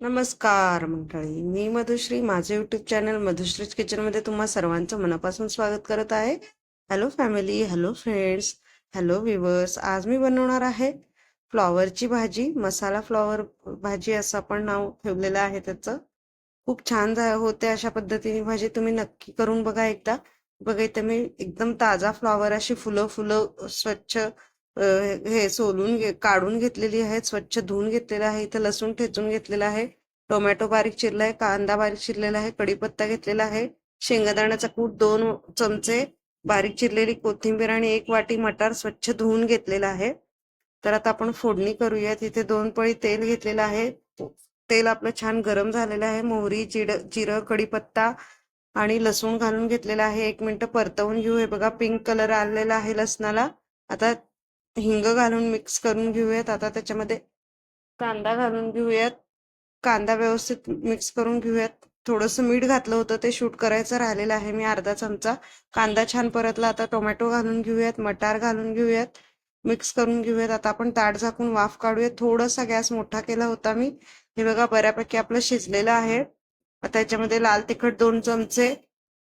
नमस्कार मंडळी. मी मधुश्री. माझे युट्यूब चॅनल मधुश्रीज किचनमध्ये तुम्हा सर्वांचं मनापासून स्वागत करत आहे. Hello family hello friends hello viewers आज मी बनवणार आहे फ्लॉवरची भाजी. मसाला फ्लॉवर भाजी असं आपण नाव ठेवलेलं आहे त्याचं. खूप छान होते अशा पद्धतीने भाजी तुम्ही नक्की करून बघा एकदा. बघा इथं मी एकदम ताजा फ्लॉवर अशी फुलं फुलं स्वच्छ हे सोलून घे काढून घेतलेली आहे स्वच्छ धुवून घेतलेलं आहे इथं लसूण ठेचून घेतलेला आहे टोमॅटो बारीक चिरलाय कांदा बारीक चिरलेला आहे कढीपत्ता घेतलेला आहे शेंगदाण्याचा कूट दोन चमचे बारीक चिरलेली कोथिंबीर आणि एक वाटी मटार स्वच्छ धुवून घेतलेला आहे. तर आता आपण फोडणी करूया तिथे दोन पळी तेल घेतलेलं आहे. तेल आपलं छान गरम झालेलं आहे मोहरी जिड जिरं कढीपत्ता आणि लसूण घालून घेतलेलं आहे. एक मिनिट परतवून घेऊ. हे बघा पिंक कलर आलेला आहे लसणाला. आता हिंग घालून मिक्स करून घेऊयात. आता त्याच्यामध्ये कांदा घालून घेऊयात. कांदा व्यवस्थित मिक्स करून घेऊयात. थोडंसं मीठ घातलं होतं ते शूट करायचं राहिलेलं आहे. मी अर्धा चमचा. कांदा छान परतला आता टोमॅटो घालून घेऊयात. मटार घालून घेऊयात. मिक्स करून घेऊयात. आता आपण ताट झाकून वाफ काढूयात. थोडासा गॅस मोठा केला होता मी. हे बघा बऱ्यापैकी आपलं शिजलेलं आहे. आता याच्यामध्ये लाल तिखट दोन चमचे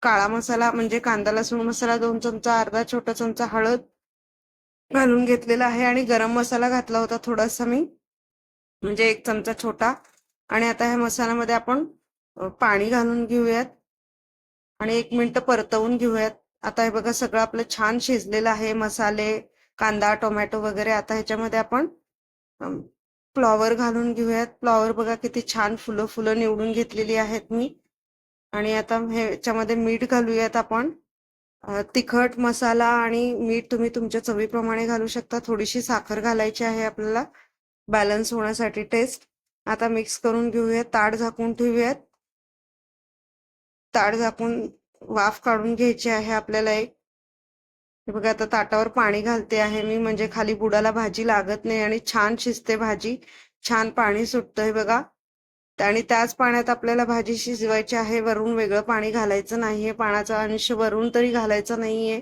काळा मसाला म्हणजे कांदा लसूण मसाला दोन चमचा अर्धा छोटा चमचा हळद घालून घेतलेला आहे आणि गरम मसाला घातला होता थोडासा मी. म्हणजे एक चमचा छोटा. आणि आता ह्या मसाल्यामध्ये आपण पाणी घालून घेऊयात. आणि एक मिनटं परतवून घेऊयात. आता हे बघा सगळं आपलं छान शिजलेलं आहे मसाले कांदा टोमॅटो वगैरे. आता ह्याच्यामध्ये आपण फ्लॉवर घालून घेऊयात. फ्लॉवर बघा किती छान फुलं फुलं निवडून घेतलेली आहेत मी. आणि आता ह्याच्यामध्ये मीठ घालूयात आपण. तिखट मसाला आणि मीठ तुम्ही तुमच्या चवीप्रमाणे घालू शकता. थोडीशी साखर घालायची आहे आपल्याला. बॅलन्स होण्यासाठी टेस्ट आता मिक्स करून घेऊयात. ताट झाकून ठेवूयात. ताड झाकून वाफ काढून घ्यायची आहे आपल्याला एक. हे बघा आता ताटावर पाणी घालते आहे मी. म्हणजे खाली बुडाला भाजी लागत नाही आणि छान शिजते भाजी. छान पाणी सुटतं हे बघा. आणि त्याच पाण्यात आपल्याला भाजी शिजवायची आहे वरून वेगळं पाणी घालायचं नाहीये पाण्याचा अंश वरून तरी घालायचा नाहीये.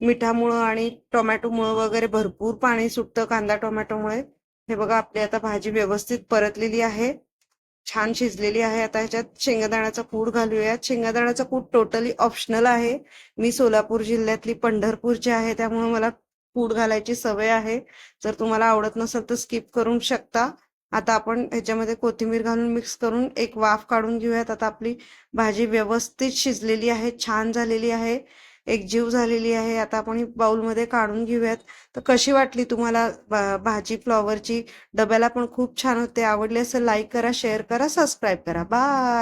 मिठामुळं आणि टोमॅटोमुळं वगैरे भरपूर पाणी सुटतं कांदा टोमॅटोमुळे. हे बघा आपली आता भाजी व्यवस्थित परतलेली आहे. छान शिजलेली आहे. आता ह्याच्यात शेंगदाण्याचा कूट घालूयात. शेंगदाण्याचा कूट टोटली ऑप्शनल आहे. मी सोलापूर जिल्ह्यातली पंढरपूरची आहे त्यामुळे मला कूट घालायची सवय आहे. जर तुम्हाला आवडत नसेल तर स्किप करू शकता. आता आपण ह्याच्यामध्ये कोथिंबीर घालून मिक्स करून एक वाफ काढून घेऊयात. आता आपली भाजी व्यवस्थित शिजलेली आहे छान झालेली आहे एक जीव झालेली आहे. आता आपण ही बाउलमध्ये काढून घेऊयात. तर कशी वाटली तुम्हाला भाजी फ्लॉवरची? डब्याला पण खूप छान होते. आवडली असं लाईक करा शेअर करा सबस्क्राईब करा. बाय